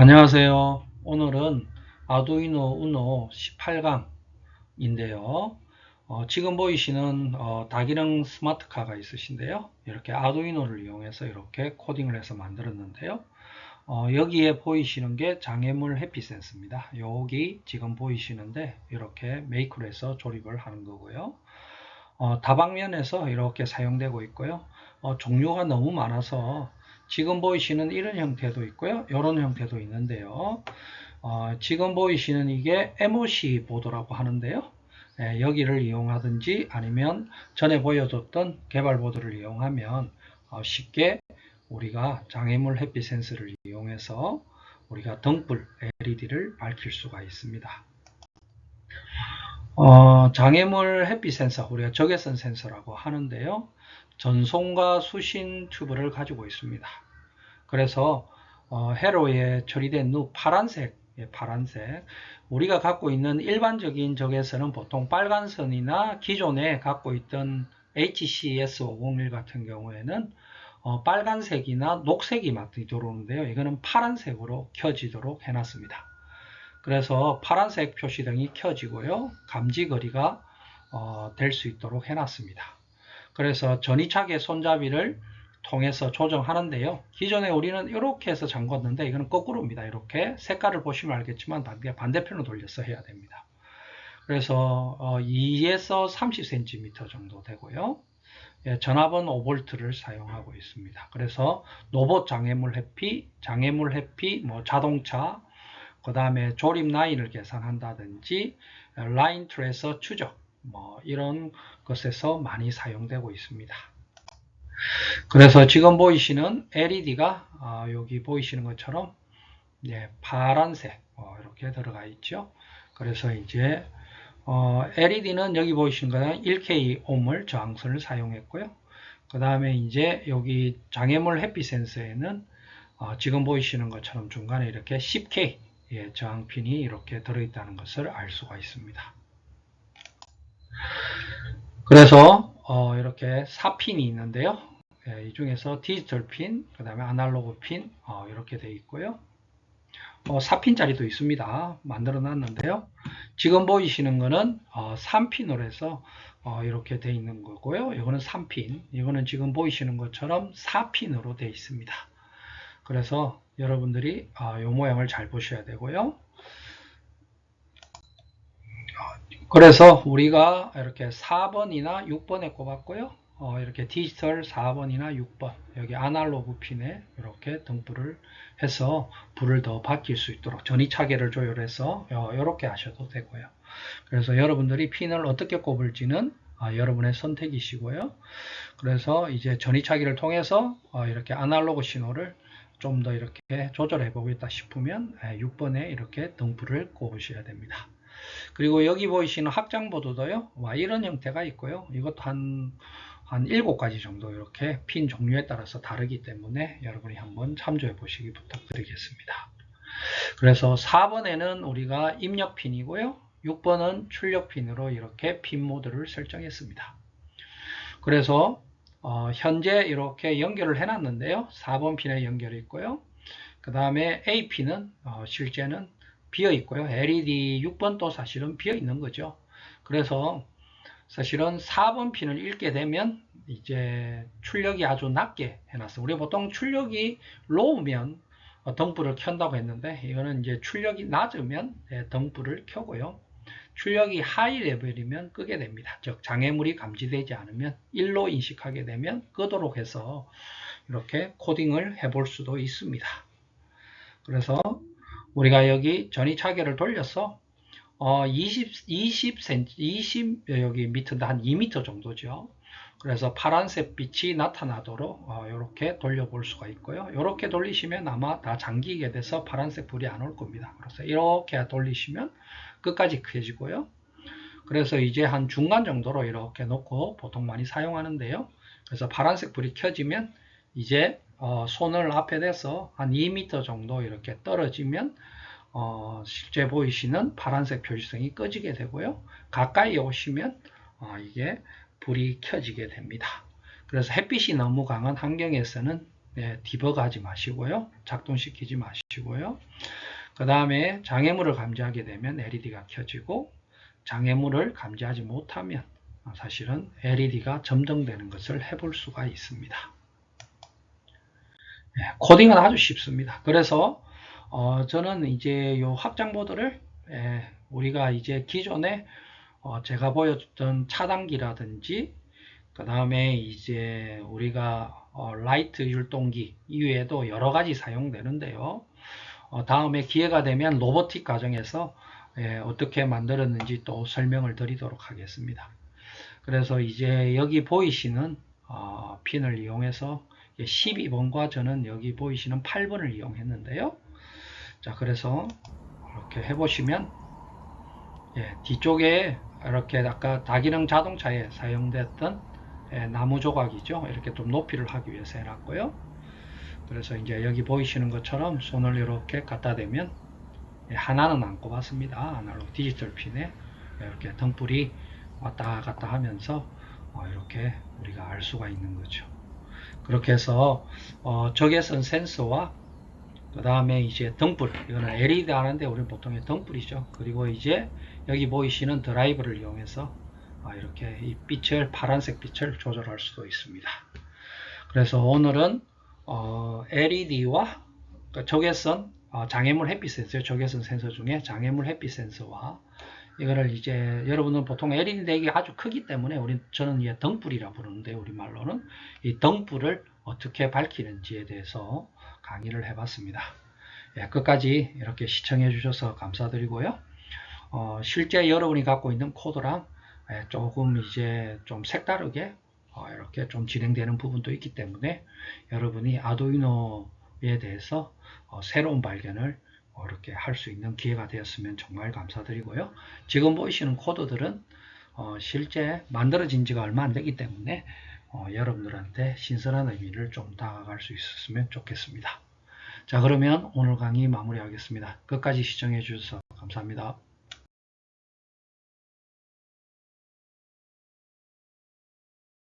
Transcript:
안녕하세요. 오늘은 아두이노 우노 18강인데요. 어, 지금 보이시는 어, 다기능 스마트카가 있으신데요. 이렇게 아두이노를 이용해서 이렇게 코딩을 해서 만들었는데요. 어, 여기에 보이시는 게 장애물 해피센스입니다. 여기 지금 보이시는데 이렇게 메이크로 해서 조립을 하는 거고요. 어, 다방면에서 이렇게 사용되고 있고요. 어, 종류가 너무 많아서 지금 보이시는 이런 형태도 있고요. 이런 형태도 있는데요. 어, 지금 보이시는 이게 MOC 보드라고 하는데요. 예, 여기를 이용하든지 아니면 전에 보여줬던 개발 보드를 이용하면 어, 쉽게 우리가 장애물 햇빛 센서를 이용해서 우리가 등불 LED를 밝힐 수가 있습니다. 어, 장애물 햇빛 센서, 우리가 적외선 센서라고 하는데요. 전송과 수신 튜브를 가지고 있습니다. 그래서 어, 회로에 처리된 누 파란색, 예, 파란색. 우리가 갖고 있는 일반적인 적외선은 보통 빨간 선이나 기존에 갖고 있던 HCS501 같은 경우에는 어, 빨간색이나 녹색이 막 들어오는데요. 이거는 파란색으로 켜지도록 해놨습니다. 그래서 파란색 표시등이 켜지고요. 감지 거리가 어, 될 수 있도록 해놨습니다. 그래서 전이차게 손잡이를 통해서 조정하는데요. 기존에 우리는 이렇게 해서 잠궜는데 이거는 거꾸로입니다. 이렇게 색깔을 보시면 알겠지만 반대편으로 돌려서 해야 됩니다. 그래서 어, 2에서 30cm 정도 되고요. 예, 전압은 5V를 사용하고 있습니다. 그래서 로봇 장애물 회피, 장애물 회피, 뭐 자동차, 그 다음에 조립 라인을 계산한다든지 라인 트레서 추적, 뭐 이런 것에서 많이 사용되고 있습니다. 그래서 지금 보이시는 LED가 어, 여기 보이시는 것처럼 예, 파란색 어, 이렇게 들어가 있죠. 그래서 이제 어, LED는 여기 보이시는 거는 1K 옴을 저항선을 사용했고요. 그 다음에 이제 여기 장애물 햇빛 센서에는 어, 지금 보이시는 것처럼 중간에 이렇게 10K 예, 저항핀이 이렇게 들어있다는 것을 알 수가 있습니다. 그래서 어, 이렇게 4핀이 있는데요. 예, 이 중에서 디지털 핀, 그 다음에 아날로그 핀 어, 이렇게 되어 있고요. 어, 4핀짜리도 있습니다. 만들어 놨는데요. 지금 보이시는 거는 어, 3핀으로 해서 어, 이렇게 되어 있는 거고요. 이거는 3핀, 이거는 지금 보이시는 것처럼 4핀으로 되어 있습니다. 그래서 여러분들이 이 모양을 잘 보셔야 되고요. 그래서 우리가 이렇게 4번이나 6번에 꼽았고요. 어, 이렇게 디지털 4번이나 6번 여기 아날로그 핀에 이렇게 등불을 해서 불을 더 밝힐 수 있도록 전이차계를 조율해서 어, 이렇게 하셔도 되고요. 그래서 여러분들이 핀을 어떻게 꼽을지는 어, 여러분의 선택이시고요. 그래서 이제 전이차기를 통해서 어, 이렇게 아날로그 신호를 좀 더 이렇게 조절해 보겠다 싶으면 6번에 이렇게 등불을 꼽으셔야 됩니다. 그리고 여기 보이시는 확장보드도요. 이런 형태가 있고요. 이것도 한, 한 7가지 정도 이렇게 핀 종류에 따라서 다르기 때문에 여러분이 한번 참조해 보시기 부탁드리겠습니다. 그래서 4번에는 우리가 입력 핀이고요. 6번은 출력 핀으로 이렇게 핀 모드를 설정했습니다. 그래서 어, 현재 이렇게 연결을 해놨는데요. 4번 핀에 연결이 있고요. 그 다음에 AP는 어, 실제는 비어 있고요. LED 6번 도 사실은 비어 있는 거죠. 그래서 사실은 4번 핀을 읽게 되면 이제 출력이 아주 낮게 해놨어요. 우리 보통 출력이 로우면 어, 등불을 켠다고 했는데 이거는 이제 출력이 낮으면 예, 등불을 켜고요. 출력이 하이 레벨이면 끄게 됩니다. 즉 장애물이 감지되지 않으면 1로 인식하게 되면 끄도록 해서 이렇게 코딩을 해볼 수도 있습니다. 그래서 우리가 여기 전이 차계를 돌려서 어 20, 20cm, 20 여기 미터인데 한 2m 정도죠. 그래서 파란색 빛이 나타나도록 어, 이렇게 돌려볼 수가 있고요. 이렇게 돌리시면 아마 다 잠기게 돼서 파란색 불이 안 올 겁니다. 그래서 이렇게 돌리시면 끝까지 켜지고요. 그래서 이제 한 중간 정도로 이렇게 놓고 보통 많이 사용하는데요. 그래서 파란색 불이 켜지면 이제 어, 손을 앞에 대서 한 2m 정도 이렇게 떨어지면 어, 실제 보이시는 파란색 표시등이 꺼지게 되고요. 가까이 오시면 어, 이게 불이 켜지게 됩니다. 그래서 햇빛이 너무 강한 환경에서는 네, 디버그 하지 마시고요. 작동시키지 마시고요. 그 다음에 장애물을 감지하게 되면 LED가 켜지고 장애물을 감지하지 못하면 사실은 LED가 점등되는 것을 해볼 수가 있습니다. 네, 코딩은 아주 쉽습니다. 그래서 어, 저는 이제 요 확장보드를 예, 우리가 이제 기존에 어, 제가 보여줬던 차단기라든지 그 다음에 이제 우리가 어, 라이트 율동기 이외에도 여러 가지 사용되는데요. 어, 다음에 기회가 되면 로보틱 과정에서 예, 어떻게 만들었는지 또 설명을 드리도록 하겠습니다. 그래서 이제 여기 보이시는 어, 핀을 이용해서 12번과 저는 여기 보이시는 8번을 이용했는데요. 자, 그래서 이렇게 해보시면 예, 뒤쪽에 이렇게 아까 다기능 자동차에 사용됐던 예, 나무 조각이죠. 이렇게 좀 높이를 하기 위해서 해놨고요. 그래서 이제 여기 보이시는 것처럼 손을 이렇게 갖다 대면 예, 하나는 안 꼽았습니다. 아날로그 디지털 핀에 이렇게 등불이 왔다 갔다 하면서 어, 이렇게 우리가 알 수가 있는 거죠. 그렇게 해서 어, 적외선 센서와 그 다음에 이제 등불 이거는 LED 하는데 우리는 보통 등불이죠. 그리고 이제 여기 보이시는 드라이브를 이용해서 아, 이렇게 이 빛을 파란색 빛을 조절할 수도 있습니다. 그래서 오늘은 어, LED와 그 적외선 어, 장애물 햇빛 센서, 적외선 센서 중에 장애물 햇빛 센서와 이거를 이제 여러분은 보통 LED 덱이 아주 크기 때문에 우리 저는 이게 등불이라 부르는데 우리 말로는 이 등불을 어떻게 밝히는지에 대해서 강의를 해봤습니다. 예, 끝까지 이렇게 시청해 주셔서 감사드리고요. 어, 실제 여러분이 갖고 있는 코드랑 예, 조금 이제 좀 색다르게 어, 이렇게 좀 진행되는 부분도 있기 때문에 여러분이 아두이노에 대해서 어, 새로운 발견을 어, 이렇게 할 수 있는 기회가 되었으면 정말 감사드리고요. 지금 보이시는 코드들은 어, 실제 만들어진 지가 얼마 안 되기 때문에 어, 여러분들한테 신선한 의미를 좀 다가갈 수 있었으면 좋겠습니다. 자 그러면 오늘 강의 마무리하겠습니다. 끝까지 시청해 주셔서 감사합니다.